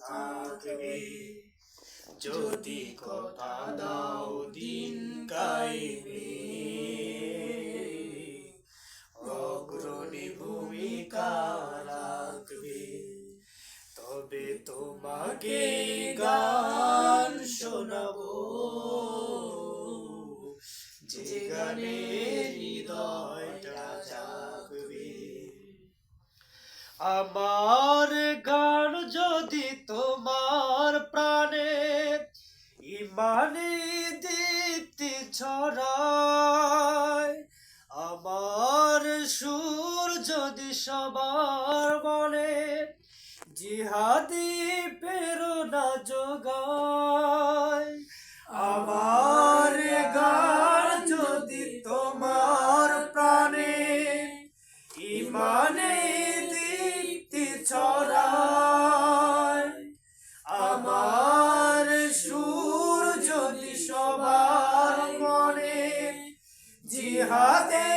থাকবে যদি কথা দাও দিন কাইবে অগ্রণী ভূমিকা রাখবে। তবে তোমাকে গান শোনাবো। যে গানে হৃদয়টা জাগবে। আমার গান ছড়ায় আমার সুর যদি সবার মনে জিহাদি প্রেরণা যোগায় জিহাদে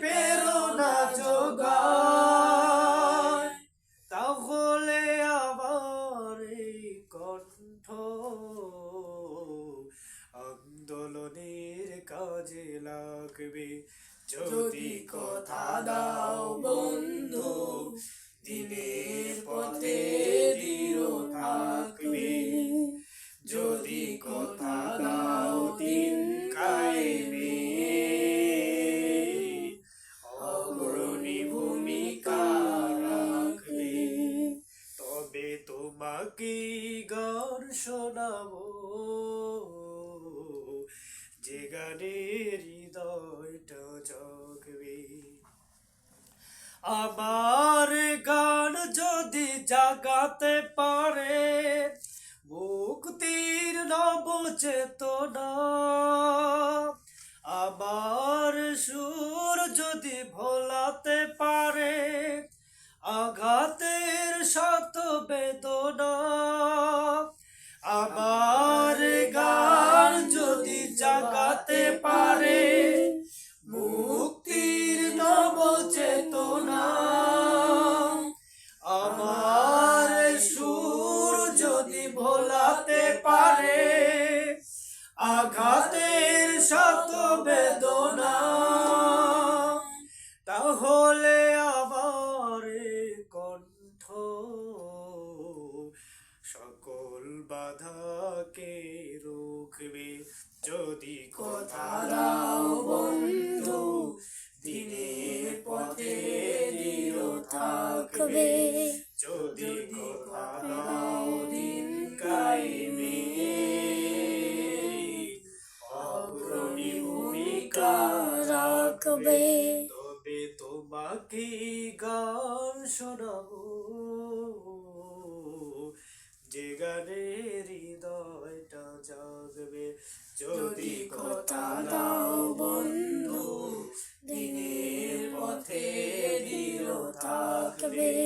প্রেরণা যোগায়। তাহলে এই কণ্ঠ আন্দোলনের কাজে লাগবে। যদি কথা দাও বন্ধু যে হৃদয়টা জাগবে। আমার গান যদি জাগাতে পারে, মুক্তির নব চেতনা। আমার সুর যদি ভোলাতে পারে আঘাতের ভোলাতে পারে। আঘাতের শত বেদনা। তাহলে আবার কণ্ঠ। সকল বাধাকে রুখবে যদি কথা দাও বন্ধু। দিনের পথে দৃঢ় থাকবে। যদি কথা রাখবে তবে তোমাকে গান শোনাবো। যে গানের হৃদয়টা জাগবে, যদি কথা দাও বন্ধু, দিনের পথে দৃঢ় থাকবে।